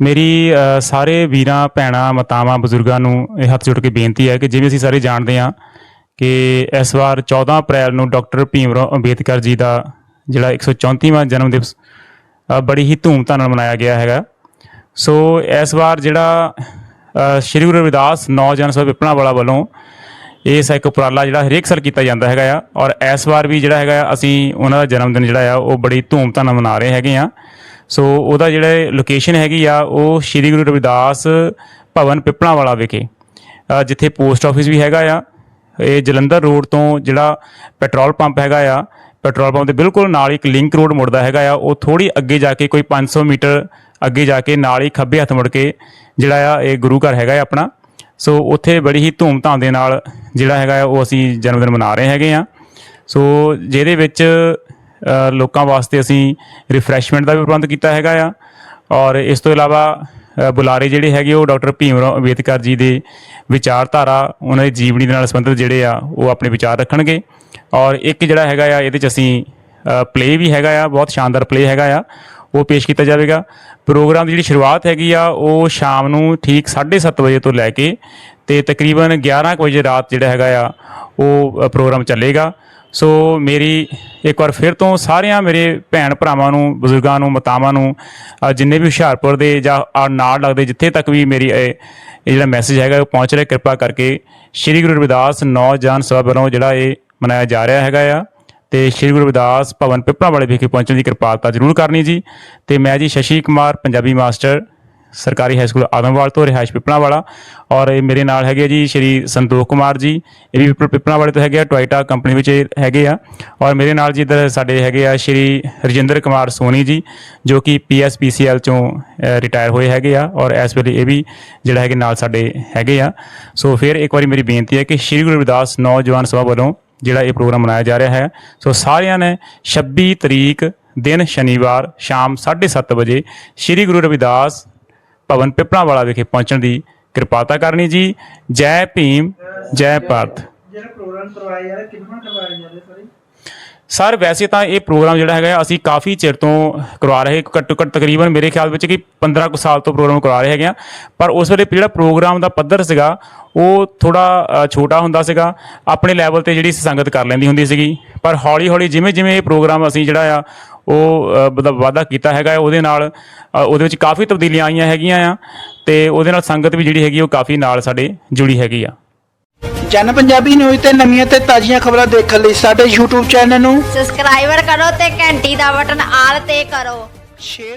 ਮੇਰੀ ਸਾਰੇ ਵੀਰਾਂ, ਭੈਣਾਂ, ਮਾਤਾਵਾਂ, ਬਜ਼ੁਰਗਾਂ ਨੂੰ ਇਹ ਹੱਥ ਜੋੜ ਕੇ ਬੇਨਤੀ ਹੈ ਕਿ ਜਿਵੇਂ ਅਸੀਂ ਸਾਰੇ ਜਾਣਦੇ ਹਾਂ ਕਿ ਇਸ ਵਾਰ 14 ਅਪ੍ਰੈਲ ਨੂੰ ਡਾਕਟਰ ਭੀਮਰਾਓ ਅੰਬੇਦਕਰ ਜੀ ਦਾ ਜਿਹੜਾ 134ਵਾਂ ਜਨਮ ਦਿਵਸ ਬੜੀ ਹੀ ਧੂਮਧਾਮ ਨਾਲ ਮਨਾਇਆ ਗਿਆ ਹੈਗਾ। ਸੋ ਇਸ ਵਾਰ ਜਿਹੜਾ ਸ਼੍ਰੀ ਗੁਰੂ ਰਵਿਦਾਸ ਨੌਜਵਾਨ ਸਭਾ ਵਿਪਣਾ ਵਾਲਾ ਵੱਲੋਂ ਇਹ ਇੱਕ ਉਪਰਾਲਾ ਜਿਹੜਾ ਹਰੇਕ ਸਾਲ ਕੀਤਾ ਜਾਂਦਾ ਹੈਗਾ ਆ ਔਰ ਇਸ ਵਾਰ ਵੀ ਜਿਹੜਾ ਹੈਗਾ ਅਸੀਂ ਉਹਨਾਂ ਦਾ ਜਨਮ ਦਿਨ ਜਿਹੜਾ ਆ, ਉਹ ਬੜੀ ਧੂਮਧਾਮ ਨਾਲ ਮਨਾ ਰਹੇ ਹੈਗੇ ਆ। ਸੋ ਉਹਦਾ ਜਿਹੜਾ ਲੋਕੇਸ਼ਨ ਹੈਗੀ ਆ, ਉਹ ਸ਼੍ਰੀ ਗੁਰੂ ਰਵਿਦਾਸ ਭਵਨ ਪਿਪਣਾ ਵਾਲਾ ਵਿਖੇ ਜਿੱਥੇ ਪੋਸਟ ਆਫਿਸ ਵੀ ਹੈਗਾ ਆ। ਇਹ ਜਲੰਧਰ ਰੋਡ ਤੋਂ ਜਿਹੜਾ ਪੈਟਰੋਲ ਪੰਪ ਹੈਗਾ ਆ ਪੈਟਰੋਲ ਪੰਪ ਦੇ ਬਿਲਕੁਲ ਨਾਲ ਇੱਕ ਲਿੰਕ ਰੋਡ ਮੁੜਦਾ ਹੈਗਾ ਆ। ਉਹ ਥੋੜੀ ਅੱਗੇ ਜਾ ਕੇ ਕੋਈ 500 ਮੀਟਰ ਅੱਗੇ ਜਾ ਕੇ ਨਾਲ ਹੀ ਖੱਬੇ ਹੱਥ ਮੁੜ ਕੇ ਜਿਹੜਾ ਆ, ਇਹ ਗੁਰੂ ਘਰ ਹੈਗਾ ਆ ਆਪਣਾ। ਸੋ ਉੱਥੇ ਬੜੀ ਹੀ ਧੂਮਧਾਮ ਦੇ ਨਾਲ ਜਿਹੜਾ ਹੈਗਾ ਆ, ਉਹ ਅਸੀਂ ਜਨਮ ਦਿਨ ਮਨਾ ਰਹੇ ਹੈਗੇ ਆ। ਸੋ ਜਿਹਦੇ ਵਿੱਚ ਲੋਕਾਂ ਵਾਸਤੇ ਅਸੀਂ ਰਿਫਰੈਸ਼ਮੈਂਟ ਦਾ ਵੀ ਪ੍ਰਬੰਧ ਕੀਤਾ ਹੈਗਾ ਆ। ਔਰ ਇਸ ਤੋਂ ਇਲਾਵਾ ਬੁਲਾਰੇ ਜਿਹੜੇ ਹੈਗੇ, ਉਹ ਡਾਕਟਰ ਭੀਮ ਰਾਓ ਅੰਬੇਦਕਰ ਜੀ ਦੇ ਵਿਚਾਰਧਾਰਾ, ਉਹਨਾਂ ਦੀ ਜੀਵਨੀ ਦੇ ਨਾਲ ਸੰਬੰਧਿਤ ਜਿਹੜੇ ਆ, ਉਹ ਆਪਣੇ ਵਿਚਾਰ ਰੱਖਣਗੇ। ਔਰ ਇੱਕ ਜਿਹੜਾ ਹੈਗਾ ਆ, ਇਹਦੇ ਚ ਅਸੀਂ ਪਲੇ ਵੀ ਹੈਗਾ ਆ, ਬਹੁਤ ਸ਼ਾਨਦਾਰ ਪਲੇ ਹੈਗਾ ਆ, ਉਹ ਪੇਸ਼ ਕੀਤਾ ਜਾਵੇਗਾ। ਪ੍ਰੋਗਰਾਮ ਦੀ ਜਿਹੜੀ ਸ਼ੁਰੂਆਤ ਹੈਗੀ ਆ, ਉਹ ਸ਼ਾਮ ਨੂੰ ਠੀਕ 7:30 ਵਜੇ ਤੋਂ ਲੈ ਕੇ ਤੇ ਤਕਰੀਬਨ 11 ਕੁ ਵਜੇ ਰਾਤ ਜਿਹੜਾ ਹੈਗਾ ਆ, ਉਹ ਪ੍ਰੋਗਰਾਮ ਚੱਲੇਗਾ। ਸੋ ਮੇਰੀ ਇੱਕ ਵਾਰ ਫਿਰ ਤੋਂ ਸਾਰਿਆਂ ਮੇਰੇ ਭੈਣ ਭਰਾਵਾਂ ਨੂੰ, ਬਜ਼ੁਰਗਾਂ ਨੂੰ, ਮਾਤਾਵਾਂ ਨੂੰ ਜਿੰਨੇ ਵੀ ਹੁਸ਼ਿਆਰਪੁਰ ਦੇ ਜਾਂ ਆ ਨਾਲ ਲੱਗਦੇ ਜਿੱਥੇ ਤੱਕ ਵੀ ਮੇਰੀ ਇਹ ਇਹ ਜਿਹੜਾ ਮੈਸੇਜ ਹੈਗਾ ਉਹ ਪਹੁੰਚ ਰਿਹਾ, ਕਿਰਪਾ ਕਰਕੇ ਸ਼੍ਰੀ ਗੁਰੂ ਰਵਿਦਾਸ ਨੌਜਵਾਨ ਸਭਾ ਵੱਲੋਂ ਜਿਹੜਾ ਇਹ ਮਨਾਇਆ ਜਾ ਰਿਹਾ ਹੈਗਾ ਆ, ਤੇ ਸ਼੍ਰੀ ਗੁਰੂ ਰਵਿਦਾਸ ਭਵਨ ਪਿਪਰਾ ਵਾਲੇ ਵਿਖੇ ਪਹੁੰਚਣ ਦੀ ਕਿਰਪਾਲਤਾ ਜ਼ਰੂਰ ਕਰਨੀ ਜੀ। ਤੇ ਮੈਂ ਜੀ ਸ਼ਸ਼ੀ ਕੁਮਾਰ, ਪੰਜਾਬੀ ਮਾਸਟਰ ਸਰਕਾਰੀ ਹਾਈ ਸਕੂਲ ਆਦਮਵਾਲ ਤੋਂ, ਰਿਹਾਇਸ਼ ਪਿਪਣਾ ਵਾਲਾ ਔਰ ਇਹ ਮੇਰੇ ਨਾਲ ਹੈਗੇ ਆ ਜੀ ਸ਼੍ਰੀ ਸੰਤੋਖ ਕੁਮਾਰ ਜੀ। ਇਹ ਵੀ ਪਿਪ- ਪਿਪਣਾ ਵਾਲੇ ਤੋਂ ਹੈਗੇ ਆ ਟੋਇਟਾ ਕੰਪਨੀ ਵਿੱਚ ਇਹ ਹੈਗੇ ਆ। ਔਰ ਮੇਰੇ ਨਾਲ ਜੀ ਇੱਧਰ ਸਾਡੇ ਹੈਗੇ ਆ ਸ਼੍ਰੀ ਰਜਿੰਦਰ ਕੁਮਾਰ ਸੋਨੀ ਜੀ, ਜੋ ਕਿ ਪੀਐਸਪੀਸੀਐਲ ਚੋਂ ਰਿਟਾਇਰ ਹੋਏ ਹੈਗੇ ਆ। ਔਰ ਇਸ ਵੇਲੇ ਇਹ ਵੀ ਜਿਹੜਾ ਹੈਗੇ ਨਾਲ ਸਾਡੇ ਹੈਗੇ ਆ। ਸੋ ਫਿਰ ਇੱਕ ਵਾਰੀ ਮੇਰੀ ਬੇਨਤੀ ਹੈ ਕਿ ਸ਼੍ਰੀ ਗੁਰੂ ਰਵਿਦਾਸ ਨੌਜਵਾਨ ਸਭਾ ਵੱਲੋਂ ਜਿਹੜਾ ਇਹ ਪ੍ਰੋਗਰਾਮ ਮਨਾਇਆ ਜਾ ਰਿਹਾ ਹੈ, ਸੋ ਸਾਰਿਆਂ ਨੇ 26 ਤਰੀਕ ਦਿਨ ਸ਼ਨੀਵਾਰ ਸ਼ਾਮ 7:30 ਵਜੇ ਸ਼੍ਰੀ ਗੁਰੂ ਰਵਿਦਾਸ ਭਵਨ ਪਿਪੜਾ ਵਾਲਾ ਵਿਖੇ ਪਹੁੰਚਣ ਦੀ ਕਿਰਪਾਤਾ ਕਰਨੀ ਜੀ। ਜੈ ਭੀਮ, ਜੈ ਭਾਰਤ। ਜਿਹੜਾ ਪ੍ਰੋਗਰਾਮ ਕਰਵਾਇਆ ਜਾ ਕਿੰਨਾ ਕਰਵਾਇਆ ਜਾ ਰਿਹਾ ਸਰ ਸਰ ਵੈਸੇ ਤਾਂ ਇਹ ਪ੍ਰੋਗਰਾਮ ਜਿਹੜਾ ਹੈਗਾ, ਅਸੀਂ ਕਾਫੀ ਚਿਰ ਤੋਂ ਕਰਵਾ ਰਹੇ ਘੱਟੋ ਘੱਟ ਤਕਰੀਬਨ ਮੇਰੇ ਖਿਆਲ ਵਿੱਚ ਕਿ 15 ਕੁ ਸਾਲ ਤੋਂ ਪ੍ਰੋਗਰਾਮ ਕਰਵਾ ਰਹੇ ਹੈਗੇ ਆ। ਪਰ ਉਸ ਵੇਲੇ ਜਿਹੜਾ ਪ੍ਰੋਗਰਾਮ ਦਾ ਪੱਧਰ ਸੀਗਾ, ਉਹ ਥੋੜਾ ਛੋਟਾ ਹੁੰਦਾ ਸੀਗਾ। ਆਪਣੇ ਲੈਵਲ ਤੇ ਜਿਹੜੀ ਸੰਗਤ ਕਰ ਲੈਂਦੀ ਹੁੰਦੀ ਸੀਗੀ। ਪਰ ਹੌਲੀ ਹੌਲੀ ਜਿਵੇਂ ਜਿਵੇਂ ਇਹ ਪ੍ਰੋਗਰਾਮ ਅਸੀਂ ਜਿਹੜਾ ਆ ਉਹ ਮਤਲਬ ਵਾਅਦਾ ਕੀਤਾ ਹੈਗਾ ਉਹਦੇ ਨਾਲ। ਉਹਦੇ ਵਿੱਚ ਕਾਫੀ ਤਬਦੀਲੀਆਂ ਆਈਆਂ ਹੈਗੀਆਂ ਆ ਤੇ ਉਹਦੇ ਨਾਲ ਸੰਗਤ ਵੀ ਜਿਹੜੀ ਹੈਗੀ ਉਹ ਕਾਫੀ ਨਾਲ ਸਾਡੇ ਜੁੜੀ ਹੈਗੀ ਆ। ਜਨ ਪੰਜਾਬੀ ਨਿਊਜ਼ ਤੇ ਨਵੀਆਂ ਤੇ ਤਾਜ਼ੀਆਂ ਖਬਰਾਂ ਦੇਖਣ ਲਈ ਸਾਡੇ YouTube ਚੈਨਲ ਨੂੰ ਸਬਸਕ੍ਰਾਈਬਰ ਕਰੋ ਤੇ ਘੰਟੀ ਦਾ ਬਟਨ ਆਲ ਤੇ ਕਰੋ। ਸ਼ੇਅਰ